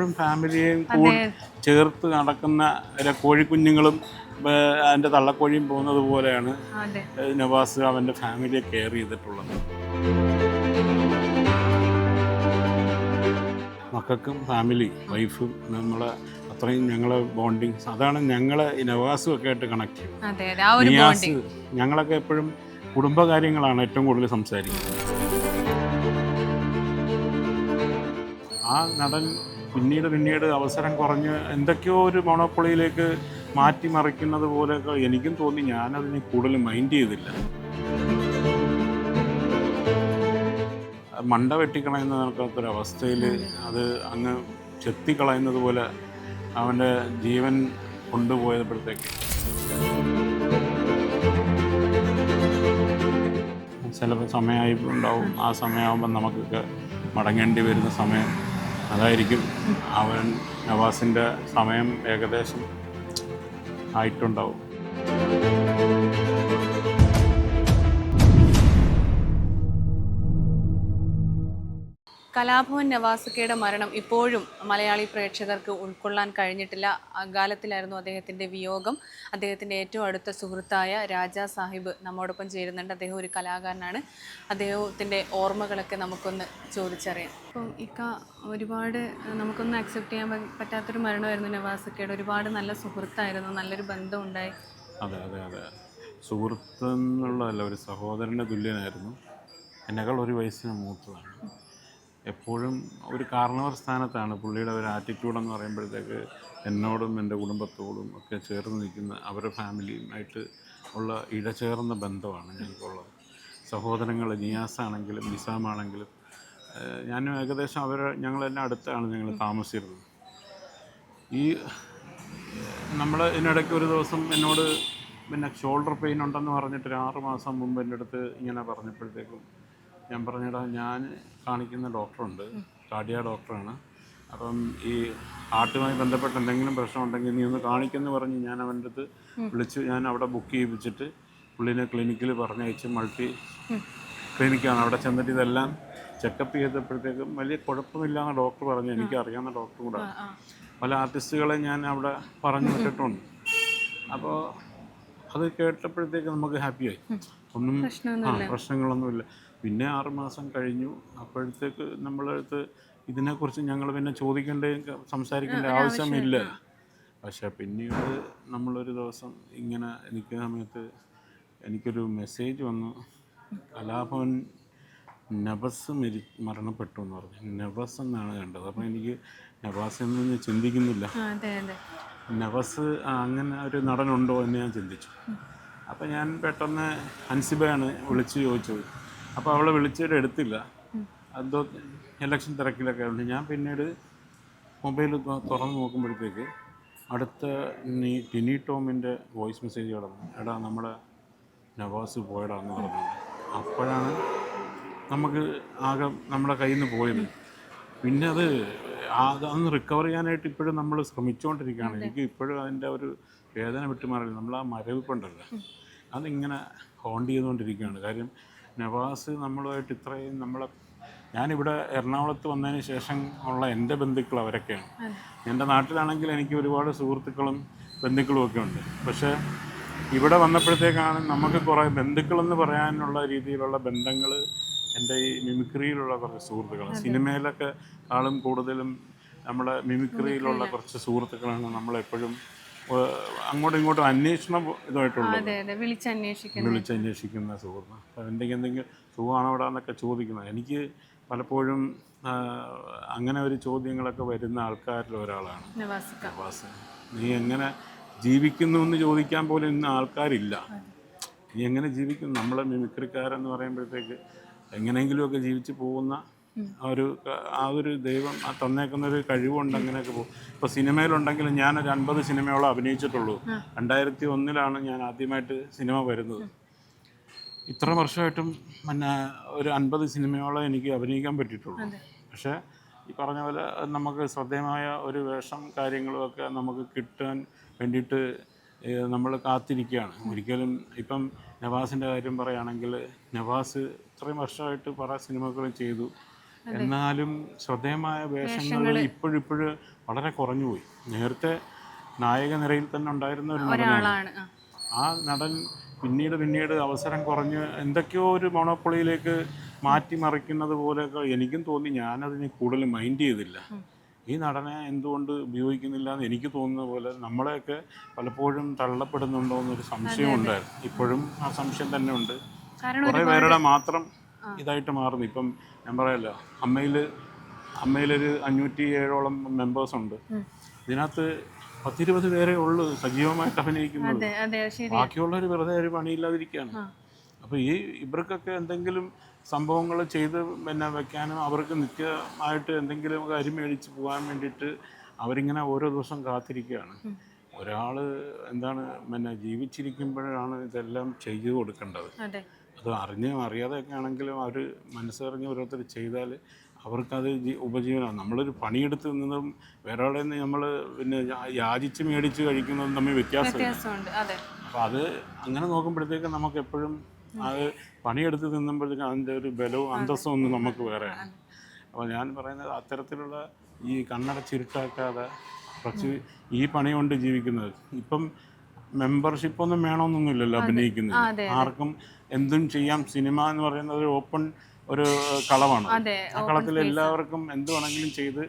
എപ്പോഴും ഫാമിലിയെയും കൂടി ചേർത്ത് നടക്കുന്ന കോഴിക്കുഞ്ഞുങ്ങളും അതിന്റെ തള്ളക്കോഴിയും പോകുന്നത് പോലെയാണ് നവാസ് അവന്റെ ഫാമിലിയെ കെയർ ചെയ്തിട്ടുള്ളത്. മക്കൾക്കും ഫാമിലി വൈഫും നമ്മളെ അത്രയും ഞങ്ങളെ ബോണ്ടിങ് അതാണ് ഞങ്ങളെ ഈ നവാസും ഒക്കെ ആയിട്ട് കണക്ട് ചെയ്യുന്നത് നിയാസ് ഞങ്ങളൊക്കെ എപ്പോഴും കുടുംബകാര്യങ്ങളാണ് ഏറ്റവും കൂടുതൽ സംസാരിക്കുന്നത്. ആ നടൻ പിന്നീട് പിന്നീട് അവസരം കുറഞ്ഞ് എന്തൊക്കെയോ ഒരു മോണോപ്പൊളിയിലേക്ക് മാറ്റിമറിക്കുന്നത് പോലെയൊക്കെ എനിക്കും തോന്നി. ഞാനതിനെ കൂടുതൽ മൈൻഡ് ചെയ്തില്ല. മണ്ട വെട്ടിക്കളയുന്ന കണക്കാത്തൊരവസ്ഥയിൽ അത് അങ്ങ് ചെത്തിക്കളയുന്നത് പോലെ അവന്റെ ജീവൻ കൊണ്ടുപോയപ്പോഴത്തേക്ക്. ചിലപ്പോൾ സമയമായി ആ സമയമാകുമ്പോൾ നമുക്കൊക്കെ മടങ്ങേണ്ടി വരുന്ന സമയം അതായിരിക്കും അവൻ നവാസിന്റെ സമയം ഏകദേശം ആയിട്ടുണ്ടാവും. കലാഭവൻ നവാസുക്കയുടെ മരണം ഇപ്പോഴും മലയാളി പ്രേക്ഷകർക്ക് ഉൾക്കൊള്ളാൻ കഴിഞ്ഞിട്ടില്ല. അകാലത്തിലായിരുന്നു അദ്ദേഹത്തിന്റെ വിയോഗം. അദ്ദേഹത്തിന്റെ ഏറ്റവും അടുത്ത സുഹൃത്തായ രാജാ സാഹിബ് നമ്മോടൊപ്പം ചേരുന്നുണ്ട്. അദ്ദേഹം ഒരു കലാകാരനാണ്. അദ്ദേഹത്തിന്റെ ഓർമ്മകളൊക്കെ നമുക്കൊന്ന് ചോദിച്ചറിയാം. അപ്പം ഇക്ക ഒരുപാട് നമുക്കൊന്നും അക്സെപ്റ്റ് ചെയ്യാൻ പറ്റാത്തൊരു മരണമായിരുന്നു നവാസുക്കയുടെ. ഒരുപാട് നല്ല സുഹൃത്തായിരുന്നു. നല്ലൊരു ബന്ധം ഉണ്ടായി അതെ അതെ അതെ. സുഹൃത്ത് എന്നുള്ളതല്ല ഒരു സഹോദരന്റെ തുല്യനായിരുന്നു. എന്നെക്കാൾ ഒരു വയസ്സിന് മൂത്തതാണ്. എപ്പോഴും ഒരു കാരണവർ സ്ഥാനത്താണ് പുള്ളിയുടെ ഒരു ആറ്റിറ്റ്യൂഡ് എന്ന് പറയുമ്പോഴത്തേക്ക് എന്നോടും എന്റെ കുടുംബത്തോടും ഒക്കെ ചേർന്ന് നിൽക്കുന്ന അവരുടെ ഫാമിലിയുമായിട്ട് ഉള്ള ഇഴചേർന്ന ബന്ധമാണ് ഞങ്ങൾക്കുള്ളത്. സഹോദരങ്ങൾ നിയാസാണെങ്കിലും നിസാമാണെങ്കിലും ഞാനും ഏകദേശം അവർ ഞങ്ങളെല്ലാം അടുത്താണ് ഞങ്ങൾ താമസിച്ചിരുന്നത്. ഈ നമ്മൾ ഇതിനിടയ്ക്ക് ഒരു ദിവസം എന്നോട് പിന്നെ ഷോൾഡർ പെയിൻ ഉണ്ടെന്ന് പറഞ്ഞിട്ട് ഒരു ആറ് മാസം മുമ്പ് എന്റെ അടുത്ത് ഇങ്ങനെ പറഞ്ഞപ്പോഴത്തേക്കും ഞാൻ പറഞ്ഞടാ ഞാൻ കാണിക്കുന്ന ഡോക്ടറുണ്ട്. കാർഡിയ ഡോക്ടറാണ്. അപ്പം ഈ ഹാർട്ടുമായി ബന്ധപ്പെട്ട് എന്തെങ്കിലും പ്രശ്നം ഉണ്ടെങ്കിൽ നീ ഒന്ന് കാണിക്കുമെന്ന് പറഞ്ഞ് ഞാൻ അവന്റെ അടുത്ത് വിളിച്ച് ഞാൻ അവിടെ ബുക്ക് ചെയ്യിപ്പിച്ചിട്ട് പുള്ളിനെ ക്ലിനിക്കിൽ പറഞ്ഞയച്ച് മൾട്ടി ക്ലിനിക്കാണ് അവിടെ ചെന്നിട്ട് ഇതെല്ലാം ചെക്കപ്പ് ചെയ്തപ്പോഴത്തേക്കും വലിയ കുഴപ്പമില്ലാന്ന് ഡോക്ടർ പറഞ്ഞു. എനിക്ക് അറിയാവുന്ന ഡോക്ടർ കൂടെ പല ആർട്ടിസ്റ്റുകളെ ഞാൻ അവിടെ പറഞ്ഞു വിട്ടിട്ടുണ്ട്. അപ്പോൾ അത് കേട്ടപ്പോഴത്തേക്ക് നമുക്ക് ഹാപ്പിയായി ഒന്നും ആ പ്രശ്നങ്ങളൊന്നുമില്ല. പിന്നെ ആറുമാസം കഴിഞ്ഞു. അപ്പോഴത്തേക്ക് നമ്മളടുത്ത് ഇതിനെക്കുറിച്ച് ഞങ്ങൾ പിന്നെ ചോദിക്കേണ്ട സംസാരിക്കേണ്ട ആവശ്യമില്ല. പക്ഷെ പിന്നീട് നമ്മളൊരു ദിവസം ഇങ്ങനെ നിൽക്കുന്ന സമയത്ത് എനിക്കൊരു മെസ്സേജ് വന്നു. കലാഭവൻ നബസ് മരി മരണപ്പെട്ടു എന്ന് പറഞ്ഞു. നബസ് എന്നാണ് കണ്ടത്. അപ്പം എനിക്ക് നബാസ് എന്ന് ഞാൻ ചിന്തിക്കുന്നില്ല. നബസ് അങ്ങനെ ഒരു നടനുണ്ടോ എന്ന് ഞാൻ ചിന്തിച്ചു. അപ്പം ഞാൻ പെട്ടെന്ന് ഹൻസിബയാണ് വിളിച്ച് ചോദിച്ചത്. അപ്പോൾ അവളെ വിളിച്ചിട്ട് എടുത്തില്ല. എന്തോ ഇലക്ഷൻ തിരക്കിലൊക്കെ ഉണ്ട് ഞാൻ പിന്നീട് മൊബൈൽ തുറന്ന് നോക്കുമ്പോഴത്തേക്ക് അടുത്ത നീ ടിനി ടോമിന്റെ വോയിസ് മെസ്സേജ് കിടന്നു എടാ നമ്മുടെ നവാസ് പോയടാന്ന് പറഞ്ഞു. അപ്പോഴാണ് നമുക്ക് ആകെ നമ്മുടെ കയ്യിൽ നിന്ന് പോയത്. പിന്നെ അത് അതൊന്ന് റിക്കവർ ചെയ്യാനായിട്ട് ഇപ്പോഴും നമ്മൾ ശ്രമിച്ചുകൊണ്ടിരിക്കുകയാണ് എനിക്ക് ഇപ്പോഴും അതിന്റെ ഒരു വേദന വിട്ടുമാറില്ല. നമ്മൾ ആ മരവിപ്പുണ്ടല്ലോ അതിങ്ങനെ ഹോണ്ട് ചെയ്തുകൊണ്ടിരിക്കുകയാണ്. കാര്യം നവാസ് നമ്മളുമായിട്ട് ഇത്രയും നമ്മളെ ഞാനിവിടെ എറണാകുളത്ത് വന്നതിന് ശേഷം ഉള്ള എന്റെ ബന്ധുക്കൾ അവരൊക്കെയാണ്. എന്റെ നാട്ടിലാണെങ്കിൽ എനിക്ക് ഒരുപാട് സുഹൃത്തുക്കളും ബന്ധുക്കളും ഒക്കെ ഉണ്ട്. പക്ഷേ ഇവിടെ വന്നപ്പോഴത്തേക്കാണ് നമുക്ക് കുറേ ബന്ധുക്കളെന്ന് പറയാനുള്ള രീതിയിലുള്ള ബന്ധങ്ങൾ എന്റെ ഈ മിമിക്രിയിലുള്ള കുറച്ച് സുഹൃത്തുക്കൾ സിനിമയിലൊക്കെ ആളും കൂടുതലും നമ്മളെ മിമിക്രിയിലുള്ള കുറച്ച് സുഹൃത്തുക്കളാണ് നമ്മളെപ്പോഴും അങ്ങോട്ടും ഇങ്ങോട്ടും അന്വേഷണം ഇതായിട്ടുള്ളത്. അതെ അതെ. വിളിച്ചന്വേഷിക്കുന്നു വിളിച്ച് അന്വേഷിക്കുന്ന സുഹൃത്ത്. അപ്പം എന്തെങ്കിലും എന്തെങ്കിലും സുഖമാണോ അവിടെ എന്നൊക്കെ ചോദിക്കുന്നത് എനിക്ക് പലപ്പോഴും അങ്ങനെ ഒരു ചോദ്യങ്ങളൊക്കെ വരുന്ന ആൾക്കാരിൽ ഒരാളാണ്. നവാസ്. നീ എങ്ങനെ ജീവിക്കുന്നു എന്ന് ചോദിക്കാൻ പോലും ഇന്ന് ആൾക്കാരില്ല. നീ എങ്ങനെ ജീവിക്കുന്നു? നമ്മളെ മിമിക്രിക്കാരെന്ന് പറയുമ്പോഴത്തേക്ക് എങ്ങനെയെങ്കിലുമൊക്കെ ജീവിച്ച് പോകുന്ന ആ ഒരു ആ ഒരു ദൈവം ആ തന്നേക്കുന്ന ഒരു കഴിവുണ്ട് അങ്ങനെയൊക്കെ പോകും. ഇപ്പോൾ ഞാൻ ഒരു അൻപത് സിനിമയോളം അഭിനയിച്ചിട്ടുള്ളൂ. രണ്ടായിരത്തി ഒന്നിലാണ് ഞാൻ ആദ്യമായിട്ട് സിനിമ വരുന്നത്. ഇത്ര വർഷമായിട്ടും പിന്നെ ഒരു അൻപത് സിനിമയോളം എനിക്ക് അഭിനയിക്കാൻ പറ്റിയിട്ടുള്ളൂ. പക്ഷേ ഈ പറഞ്ഞ പോലെ നമുക്ക് ശ്രദ്ധേയമായ ഒരു വേഷം കാര്യങ്ങളും ഒക്കെ നമുക്ക് കിട്ടാൻ വേണ്ടിയിട്ട് നമ്മൾ കാത്തിരിക്കുകയാണ്. ഒരിക്കലും ഇപ്പം നവാസിന്റെ കാര്യം പറയുകയാണെങ്കിൽ നവാസ് ഇത്രയും വർഷമായിട്ട് പല സിനിമകളും ചെയ്തു. എന്നാലും ശ്രദ്ധേയമായ വേഷങ്ങൾ ഇപ്പോഴിപ്പോഴും വളരെ കുറഞ്ഞുപോയി നേരത്തെ നായക നിരയിൽ തന്നെ ഉണ്ടായിരുന്ന ഒരു നടനാണ്. ആ. നടൻ പിന്നീട് പിന്നീട് അവസരം കുറഞ്ഞ് എന്തൊക്കെയോ ഒരു മോണോപ്പൊളിയിലേക്ക് മാറ്റിമറിക്കുന്നത് പോലെയൊക്കെ എനിക്കും തോന്നി. ഞാനതിനെ കൂടുതൽ മൈൻഡ് ചെയ്തില്ല. ഈ നടനെ എന്തുകൊണ്ട് ഉപയോഗിക്കുന്നില്ല എന്ന് എനിക്ക് തോന്നുന്ന പോലെ നമ്മളെയൊക്കെ പലപ്പോഴും തള്ളപ്പെടുന്നുണ്ടോ എന്നൊരു സംശയം ഉണ്ടായിരുന്നു. ഇപ്പോഴും ആ സംശയം തന്നെ ഉണ്ട്. കുറേ പേരുടെ മാത്രം ഇതായിട്ട് മാറുന്നു. ഇപ്പം ഞാൻ പറയല്ലോ അമ്മയിൽ അമ്മയിലൊരു അഞ്ഞൂറ്റി ഏഴോളം മെമ്പേഴ്സ് ഉണ്ട് ഇതിനകത്ത് പത്തിരുപത് പേരെ ഉള്ളൂ സജീവമായിട്ട് അഭിനയിക്കുന്നത്. ബാക്കിയുള്ളവർ വെറുതെ ഒരു പണിയില്ലാതിരിക്കുകയാണ്. അപ്പോൾ ഈ ഇവർക്കൊക്കെ എന്തെങ്കിലും സംഭവങ്ങൾ ചെയ്ത് പിന്നെ വെക്കാനും അവർക്ക് നിത്യമായിട്ട് എന്തെങ്കിലും കാര്യം മേടിച്ച് പോകാൻ വേണ്ടിയിട്ട് അവരിങ്ങനെ ഓരോ ദിവസം കാത്തിരിക്കുകയാണ്. ഒരാൾ എന്താണ് പിന്നെ ജീവിച്ചിരിക്കുമ്പോഴാണ് ഇതെല്ലാം ചെയ്തു കൊടുക്കേണ്ടത്. അതെ അറിഞ്ഞും അറിയാതെയൊക്കെ ആണെങ്കിലും അവർ മനസ്സറിഞ്ഞ് ഓരോരുത്തർ ചെയ്താൽ അവർക്കത് ഉപജീവനമാണ് നമ്മളൊരു പണിയെടുത്ത് നിന്നതും വേറെ അവിടെ നിന്ന് നമ്മൾ പിന്നെ യാചിച്ച് മേടിച്ച് കഴിക്കുന്നതും തമ്മിൽ വ്യത്യാസം വ്യത്യാസമുണ്ട്. അപ്പോൾ അത് അങ്ങനെ നോക്കുമ്പോഴത്തേക്ക് നമുക്ക് എപ്പോഴും അത് പണിയെടുത്ത് തിന്നുമ്പോഴത്തേക്കും അതിന്റെ ഒരു ബലവും അന്തസ്സും ഒന്നും നമുക്ക് വേറെയാണ്. അപ്പോൾ ഞാൻ പറയുന്നത് അത്തരത്തിലുള്ള ഈ കണ്ണട ചിരുട്ടാക്കാതെ കുറച്ച് ഈ പണി കൊണ്ട് ജീവിക്കുന്നത്. ഇപ്പം മെമ്പർഷിപ്പ് ഒന്നും വേണമെന്നൊന്നുമില്ലല്ലോ അഭിനയിക്കുന്നത്. ആർക്കും എന്തും ചെയ്യാം. സിനിമ എന്ന് പറയുന്നത് ഒരു ഓപ്പൺ ഒരു കളവാണ്. ആ കളത്തിൽ എല്ലാവർക്കും എന്ത് വേണമെങ്കിലും ചെയ്ത്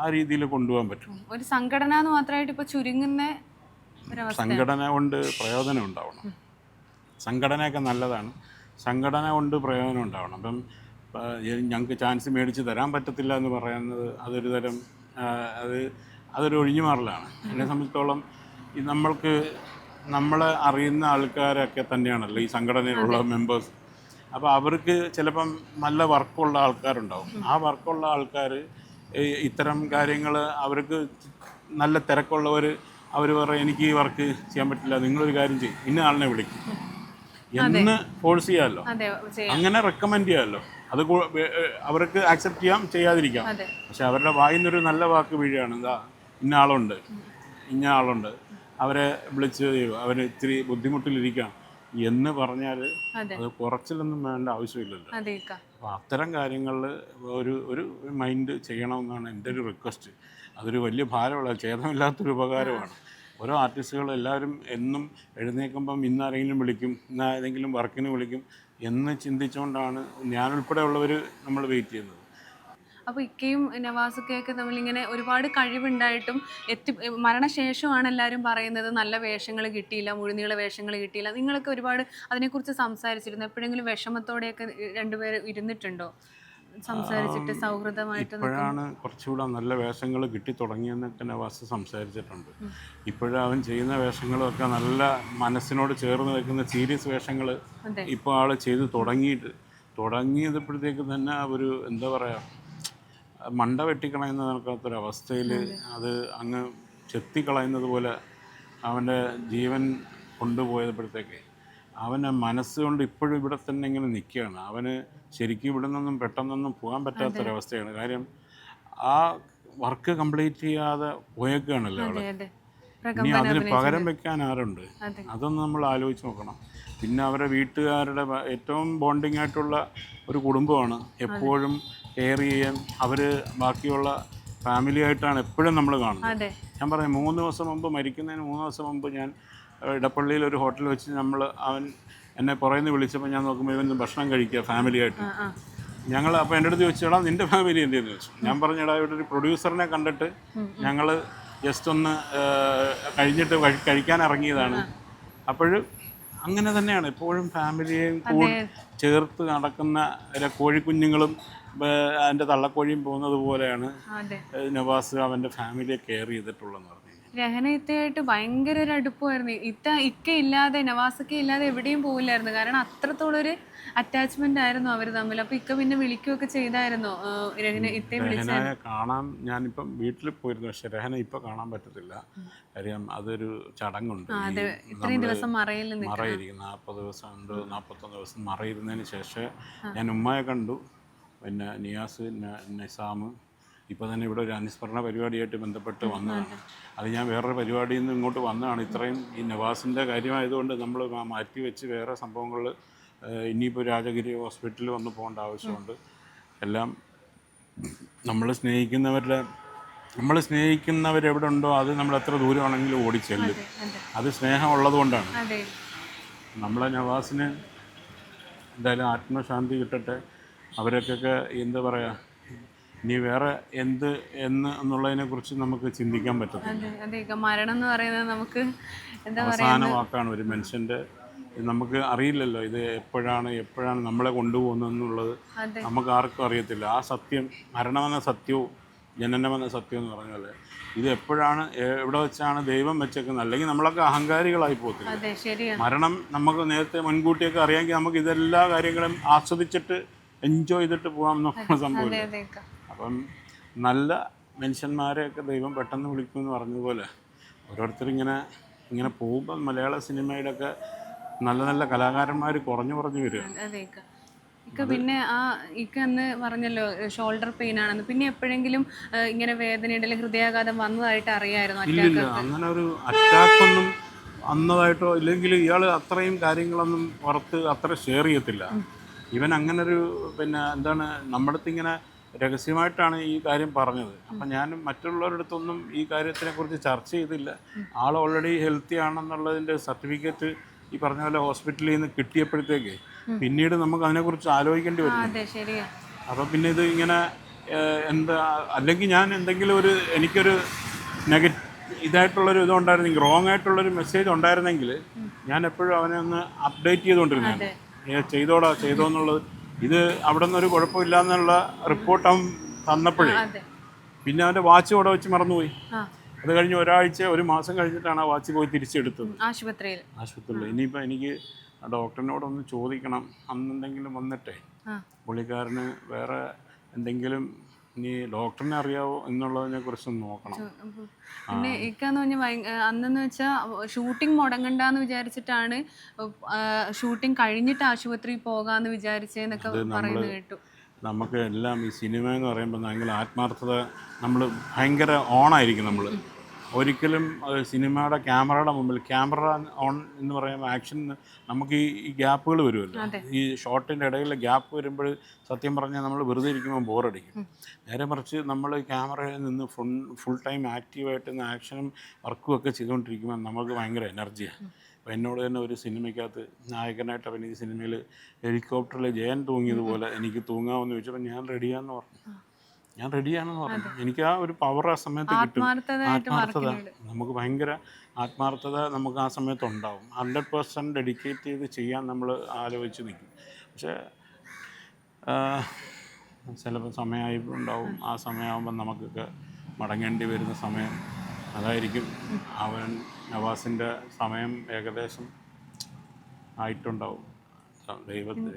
ആ രീതിയിൽ കൊണ്ടുപോകാൻ പറ്റും. ഒരു സംഘടന എന്ന് മാത്രമായിട്ട് ഇപ്പൊ ചുരുങ്ങുന്ന സംഘടന കൊണ്ട് പ്രയോജനം ഉണ്ടാവണം. സംഘടനയൊക്കെ നല്ലതാണ്. സംഘടന കൊണ്ട് പ്രയോജനം ഉണ്ടാവണം. അപ്പം ഞങ്ങൾക്ക് ചാൻസ് മേടിച്ച് തരാൻ പറ്റത്തില്ല എന്ന് പറയുന്നത് അതൊരു തരം അത് അതൊരു ഒഴിഞ്ഞുമാറലാണ്. എന്നെ സംബന്ധിച്ചിടത്തോളം നമ്മൾക്ക് നമ്മളെ അറിയുന്ന ആൾക്കാരൊക്കെ തന്നെയാണല്ലോ ഈ സംഘടനയിലുള്ള മെമ്പേഴ്സ് അപ്പോൾ അവർക്ക് ചിലപ്പം നല്ല വർക്കുള്ള ആൾക്കാരുണ്ടാവും. ആ വർക്കുള്ള ആൾക്കാർ ഇത്തരം കാര്യങ്ങൾ അവർക്ക് നല്ല തിരക്കുള്ളവർ അവർ പറയും എനിക്ക് ഈ വർക്ക് ചെയ്യാൻ പറ്റില്ല നിങ്ങളൊരു കാര്യം ചെയ്യും. ഇന്ന ആളിനെ വിളിക്കും. എന്ന് ഫോഴ്സ് ചെയ്യാമല്ലോ അങ്ങനെ റെക്കമെൻഡ് ചെയ്യാമല്ലോ അത് അവർക്ക് ആക്സെപ്റ്റ് ചെയ്യാം ചെയ്യാതിരിക്കാം. പക്ഷെ അവരുടെ വായിന്നൊരു നിന്നൊരു നല്ല വാക്ക് വീഴുകയാണ് എന്താ ഇന്ന ആളുണ്ട്. ഇന്ന ആളുണ്ട്. അവരെ വിളിച്ച് അവർ ഇത്തിരി ബുദ്ധിമുട്ടിലിരിക്കാം എന്ന് പറഞ്ഞാൽ അത്. കുറച്ചിലൊന്നും വേണ്ട ആവശ്യമില്ലല്ലോ. അപ്പോൾ അത്തരം കാര്യങ്ങളിൽ ഒരു ഒരു മൈൻഡ് ചെയ്യണമെന്നാണ് എന്റെ ഒരു റിക്വസ്റ്റ്. അതൊരു വലിയ ഭാരമുള്ള ഛേദമില്ലാത്തൊരു ഉപകാരമാണ്. ഓരോ ആർട്ടിസ്റ്റുകൾ എല്ലാവരും എന്നും എഴുന്നേൽക്കുമ്പം ഇന്ന് ആരെങ്കിലും വിളിക്കും ഇന്ന് ഏതെങ്കിലും വർക്കിന് വിളിക്കും എന്ന് ചിന്തിച്ചുകൊണ്ടാണ് ഞാനുൾപ്പെടെയുള്ളവർ നമ്മൾ വെയിറ്റ് ചെയ്യുന്നത്. അപ്പൊ ഇക്കയും നവാസുക്കയൊക്കെ തമ്മിലിങ്ങനെ ഒരുപാട് കഴിവുണ്ടായിട്ടും എത്തി മരണശേഷമാണ് എല്ലാവരും പറയുന്നത് നല്ല വേഷങ്ങൾ കിട്ടിയില്ല മുഴുനീള വേഷങ്ങൾ കിട്ടിയില്ല. നിങ്ങളൊക്കെ ഒരുപാട് അതിനെക്കുറിച്ച് സംസാരിച്ചിരുന്നു. എപ്പോഴെങ്കിലും വിഷമത്തോടെയൊക്കെ രണ്ടുപേർ ഇരുന്നിട്ടുണ്ടോ? സംസാരിച്ചിട്ട് സൗഹൃദമായിട്ട് ഇപ്പോഴാണ് കുറച്ചുകൂടെ നല്ല വേഷങ്ങൾ കിട്ടി തുടങ്ങിയെന്നൊക്കെ നവാസ് സംസാരിച്ചിട്ടുണ്ട്. ഇപ്പോഴും അവൻ ചെയ്യുന്ന വേഷങ്ങളൊക്കെ നല്ല മനസ്സിനോട് ചേർന്ന് നിൽക്കുന്ന സീരിയസ് വേഷങ്ങൾ ഇപ്പോൾ ആൾ ചെയ്ത് തുടങ്ങിയിട്ട് തുടങ്ങിയപ്പോഴത്തേക്ക് തന്നെ ഒരു എന്താ പറയുക മണ്ട വെട്ടിക്കളയുന്ന നടക്കാത്തൊരവസ്ഥയിൽ അത്. അങ്ങ് ചെത്തിക്കളയുന്നത് പോലെ അവന്റെ ജീവൻ കൊണ്ടുപോയപ്പോഴത്തേക്ക് അവനെ മനസ്സുകൊണ്ട് ഇപ്പോഴും ഇവിടെ തന്നെ ഇങ്ങനെ നിൽക്കുകയാണ്. അവന് ശരിക്കും ഇവിടെ നിന്നും പെട്ടെന്നൊന്നും പോകാൻ പറ്റാത്തൊരവസ്ഥയാണ്. കാര്യം ആ വർക്ക് കംപ്ലീറ്റ് ചെയ്യാതെ പോയേക്കുകയാണല്ലോ അവിടെ ഇനി അതിന് പകരം വെക്കാൻ ആരുണ്ട്? അതെ. അതൊന്ന് നമ്മൾ ആലോചിച്ച് നോക്കണം. പിന്നെ അവരുടെ വീട്ടുകാരുടെ ഏറ്റവും ബോണ്ടിങ് ആയിട്ടുള്ള ഒരു കുടുംബമാണ് എപ്പോഴും കെയർ ചെയ്യാൻ അവർ ബാക്കിയുള്ള ഫാമിലി ആയിട്ടാണ് എപ്പോഴും നമ്മൾ കാണുന്നത്. ഞാൻ പറഞ്ഞു മൂന്ന് ദിവസം മുമ്പ് മരിക്കുന്നതിന് മൂന്ന് ദിവസം മുമ്പ് ഞാൻ ഇടപ്പള്ളിയിൽ ഒരു ഹോട്ടൽ വെച്ച് നമ്മൾ അവൻ എന്നെ പുറയിൽ നിന്ന് വിളിച്ചപ്പോൾ ഞാൻ നോക്കുമ്പോൾ ഇവൻ ഭക്ഷണം കഴിക്കുക ഫാമിലി ആയിട്ട്. ആ ആ. ഞങ്ങൾ അപ്പോൾ എന്റെ അടുത്ത് ചോദിച്ചു എടാ നിന്റെ ഫാമിലി എന്തെന്ന് ചോദിച്ചു? ഞാൻ പറഞ്ഞു എടാ ഇവിടെ ഒരു പ്രൊഡ്യൂസറിനെ കണ്ടിട്ട് ഞങ്ങൾ ജസ്റ്റ് ഒന്ന് കഴിഞ്ഞിട്ട് കഴിക്കാൻ ഇറങ്ങിയതാണ്. അപ്പോൾ അങ്ങനെ തന്നെയാണ്. എപ്പോഴും ഫാമിലിയെയും കൂടി ചേർത്ത് നടക്കുന്ന കോഴിക്കുഞ്ഞുങ്ങളും ഏഹ്, അതിന്റെ തള്ളക്കോഴിയും പോകുന്നത് പോലെയാണ് നവാസ് അവന്റെ ഫാമിലിയെ കെയർ ചെയ്തിട്ടുള്ളതെന്ന് പറഞ്ഞു കഴിഞ്ഞാൽ. രഹന ഇത്തയായിട്ട് ഭയങ്കര ഒരു അടുപ്പമായിരുന്നു. ഇത്ത ഇക്ക ഇല്ലാതെ നവാസക്ക ഇല്ലാതെ എവിടെയും പോകില്ലായിരുന്നു കാരണം അത്രത്തോളം ഒരു അറ്റാച്ച്മെന്റ് ആയിരുന്നു അവർ തമ്മിൽ. അപ്പൊ ഇക്ക പിന്നെ വിളിക്കുകയൊക്കെ ചെയ്തായിരുന്നു. രഹന രഹനയെ കാണാൻ ഞാനിപ്പം വീട്ടിൽ പോയിരുന്നു. പക്ഷെ രഹന ഇപ്പൊ കാണാൻ പറ്റത്തില്ല. കാര്യം അതൊരു ചടങ്ങുണ്ട്. അതെ. ഇത്രയും ദിവസം മറയിൽ നിന്ന് മറയിരിക്കും നാൽപ്പത് ദിവസം ഉണ്ട് നാൽപ്പത്തൊന്ന് ദിവസം മറയിരുന്നതിന് ശേഷം ഞാൻ ഉമ്മയെ കണ്ടു. പിന്നെ നിയാസ് നിസാം ഇപ്പോൾ തന്നെ ഇവിടെ ഒരു അനുസ്മരണ പരിപാടിയായിട്ട് ബന്ധപ്പെട്ട് വന്നതാണ്. അത് ഞാൻ വേറൊരു പരിപാടിയിൽ നിന്ന് ഇങ്ങോട്ട് വന്നതാണ്. ഇത്രയും ഈ നവാസിന്റെ കാര്യമായതുകൊണ്ട് നമ്മൾ മാറ്റി വെച്ച് വേറെ സംഭവങ്ങൾ ഇനിയിപ്പോൾ രാജഗിരി ഹോസ്പിറ്റലിൽ വന്ന് പോകേണ്ട ആവശ്യമുണ്ട്. എല്ലാം നമ്മൾ സ്നേഹിക്കുന്നവരുടെ നമ്മൾ സ്നേഹിക്കുന്നവരെവിടെ ഉണ്ടോ അത് നമ്മൾ എത്ര ദൂരമാണെങ്കിലും ഓടിച്ചെല്ലും. അതെ സ്നേഹം ഉള്ളതുകൊണ്ടാണ്. നമ്മളെ നവാസിന് എന്തായാലും ആത്മശാന്തി കിട്ടട്ടെ. അവരൊക്കെ എന്താ പറയുക ഇനി വേറെ എന്ത് എന്ന് എന്നുള്ളതിനെ കുറിച്ച് നമുക്ക് ചിന്തിക്കാൻ പറ്റത്തില്ല. അതെ മരണം എന്ന് പറയുന്നത് നമുക്ക് അവസാന വാക്കാണ് ഒരു മനുഷ്യന്റെ നമുക്ക് അറിയില്ലല്ലോ ഇത് എപ്പോഴാണ് എപ്പോഴാണ് നമ്മളെ കൊണ്ടുപോകുന്നതെന്നുള്ളത്. നമുക്ക് ആർക്കും അറിയത്തില്ല. ആ സത്യം മരണമെന്ന സത്യവും ജനനമെന്ന സത്യം എന്ന് പറഞ്ഞാൽ ഇത് എപ്പോഴാണ് എവിടെ വെച്ചാണ് ദൈവം വെച്ചേക്കുന്നത്? അല്ലെങ്കിൽ നമ്മളൊക്കെ അഹങ്കാരികളായി പോകത്തില്ല? മരണം നമുക്ക് നേരത്തെ മുൻകൂട്ടിയൊക്കെ അറിയാമെങ്കിൽ നമുക്ക് ഇതെല്ലാ കാര്യങ്ങളും ആസ്വദിച്ചിട്ട് എൻജോയ് ചെയ്തിട്ട് പോകാമെന്നുള്ള സംഭവം അപ്പം നല്ല മനുഷ്യന്മാരെയൊക്കെ ദൈവം പെട്ടെന്ന് വിളിക്കുമെന്ന് പറഞ്ഞതുപോലെ ഓരോരുത്തരിങ്ങനെ ഇങ്ങനെ പോകുമ്പോൾ മലയാള സിനിമയിലൊക്കെ നല്ല നല്ല കലാകാരന്മാർ കുറഞ്ഞു കുറഞ്ഞു വരികയാണ് ഇക്ക പിന്നെ ആ ഇക്ക അന്ന് പറഞ്ഞല്ലോ ഷോൾഡർ പെയിൻ ആണെന്ന്. പിന്നെ എപ്പോഴെങ്കിലും ഇങ്ങനെ വേദന അല്ലെങ്കിൽ ഹൃദയാഘാതം വന്നതായിട്ട് അറിയായിരുന്നു ഇല്ലില്ല അങ്ങനെ ഒരു അറ്റാക്ക് ഒന്നും വന്നതായിട്ടോ ഇല്ലെങ്കിൽ ഇയാൾ അത്രയും കാര്യങ്ങളൊന്നും പുറത്ത് അത്ര ഷെയർ ചെയ്യത്തില്ല. ഇവൻ അങ്ങനെ ഒരു പിന്നെ എന്താണ് നമ്മുടെ അടുത്ത് ഇങ്ങനെ രഹസ്യമായിട്ടാണ് ഈ കാര്യം പറഞ്ഞത്. അപ്പം ഞാൻ മറ്റുള്ളവരുടെ അടുത്തൊന്നും ഈ കാര്യത്തിനെ കുറിച്ച് ചർച്ച ചെയ്തില്ല. ആൾ ഓൾറെഡി ഹെൽത്തി ആണെന്നുള്ളതിന്റെ സർട്ടിഫിക്കറ്റ് ഈ പറഞ്ഞ പോലെ ഹോസ്പിറ്റലിൽ നിന്ന് കിട്ടിയപ്പോഴത്തേക്ക് പിന്നീട് നമുക്ക് അതിനെക്കുറിച്ച് ആലോചിക്കേണ്ടി വരും അപ്പോൾ പിന്നെ ഇത് ഇങ്ങനെ എന്താ അല്ലെങ്കിൽ ഞാൻ എന്തെങ്കിലും ഒരു എനിക്കൊരു നെഗറ്റ് ഇതായിട്ടുള്ളൊരു ഇതുണ്ടായിരുന്നെങ്കിൽ റോങ് ആയിട്ടുള്ളൊരു മെസ്സേജ് ഉണ്ടായിരുന്നെങ്കിൽ ഞാൻ എപ്പോഴും അവനെ ഒന്ന് അപ്ഡേറ്റ് ചെയ്തുകൊണ്ടിരുന്നതാണ്. ഏ, ചെയ്തോടാ ചെയ്തോ എന്നുള്ളത് ഇത് അവിടെ നിന്നൊരു കുഴപ്പമില്ല എന്നുള്ള റിപ്പോർട്ട് അവൻ തന്നപ്പോഴേ പിന്നെ അവന്റെ വാച്ച് അവിടെ വെച്ച് മറന്നുപോയി. അത് കഴിഞ്ഞ് ഒരാഴ്ച ഒരു മാസം കഴിഞ്ഞിട്ടാണ് ആ വാച്ച് പോയി തിരിച്ചെടുത്തത്. ആശുപത്രിയിൽ. ആശുപത്രിയിൽ. ഇനിയിപ്പോൾ എനിക്ക് ഡോക്ടറിനോടൊന്ന് ചോദിക്കണം. അന്നെന്തെങ്കിലും വന്നിട്ടേ. പുള്ളിക്കാരന് വേറെ എന്തെങ്കിലും ഇനി ഡോക്ടറിനെ അറിയാവോ എന്നുള്ളതിനെ കുറിച്ച് നോക്കണം. പിന്നെ ഇക്കാന്ന് പറഞ്ഞാൽ അന്നെന്ന് വെച്ചാൽ ഷൂട്ടിംഗ് മുടങ്ങണ്ടെന്ന് വിചാരിച്ചിട്ടാണ് ഷൂട്ടിംഗ് കഴിഞ്ഞിട്ട് ആശുപത്രിയിൽ പോകാന്ന് വിചാരിച്ചെന്നൊക്കെ പറയുന്നത് കേട്ടു. നമുക്ക് എല്ലാം ഈ സിനിമ എന്ന് പറയുമ്പോൾ ഭയങ്കര ആത്മാർത്ഥത നമ്മൾ ഭയങ്കര ഓണായിരിക്കും നമ്മൾ ഒരിക്കലും സിനിമയുടെ ക്യാമറയുടെ മുമ്പിൽ ക്യാമറ ഓൺ എന്ന് പറയുമ്പോൾ ആക്ഷൻ നമുക്ക് ഈ ഈ ഗ്യാപ്പുകൾ വരുമല്ലോ. ഈ ഷോട്ടിന്റെ ഇടയിൽ ഗ്യാപ്പ് വരുമ്പോൾ സത്യം പറഞ്ഞാൽ നമ്മൾ വെറുതെ ഇരിക്കുമ്പോൾ ബോറടിക്കും. നേരെ മറിച്ച് നമ്മൾ ക്യാമറയിൽ നിന്ന് ഫുൾ ഫുൾ ടൈം ആക്റ്റീവായിട്ട് നിന്ന് ആക്ഷനും വർക്കും ഒക്കെ ചെയ്തുകൊണ്ടിരിക്കുമ്പോൾ നമുക്ക് ഭയങ്കര എനർജിയാണ് അപ്പോൾ എന്നോട് തന്നെ ഒരു സിനിമയ്ക്കകത്ത് നായകനായിട്ട് അഭിനയിച്ച സിനിമയിൽ ഹെലികോപ്റ്ററിൽ ജയൻ തൂങ്ങിയതുപോലെ എനിക്ക് തൂങ്ങാമെന്ന് ചോദിച്ചപ്പോൾ ഞാൻ റെഡിയാന്ന് പറഞ്ഞു. ഞാൻ റെഡിയാണെന്ന് പറഞ്ഞു. എനിക്ക് ആ ഒരു പവർ ആ സമയത്ത് കിട്ടും. ആത്മാർത്ഥത. നമുക്ക് ഭയങ്കര ആത്മാർത്ഥത നമുക്ക് ആ സമയത്ത് ഉണ്ടാവും. ഹൺഡ്രഡ് പേഴ്സന്റ് ഡെഡിക്കേറ്റ് ചെയ്ത് ചെയ്യാൻ നമ്മൾ ആലോചിച്ച് നിൽക്കും. പക്ഷേ ചിലപ്പോൾ സമയമായിട്ടുണ്ടാവും ഉണ്ടാവും ആ സമയമാകുമ്പോൾ നമുക്കൊക്കെ മടങ്ങേണ്ടി വരുന്ന സമയം അതായിരിക്കും. അവൻ നവാസിന്റെ സമയം ഏകദേശം ആയിട്ടുണ്ടാവും. ദൈവത്തെ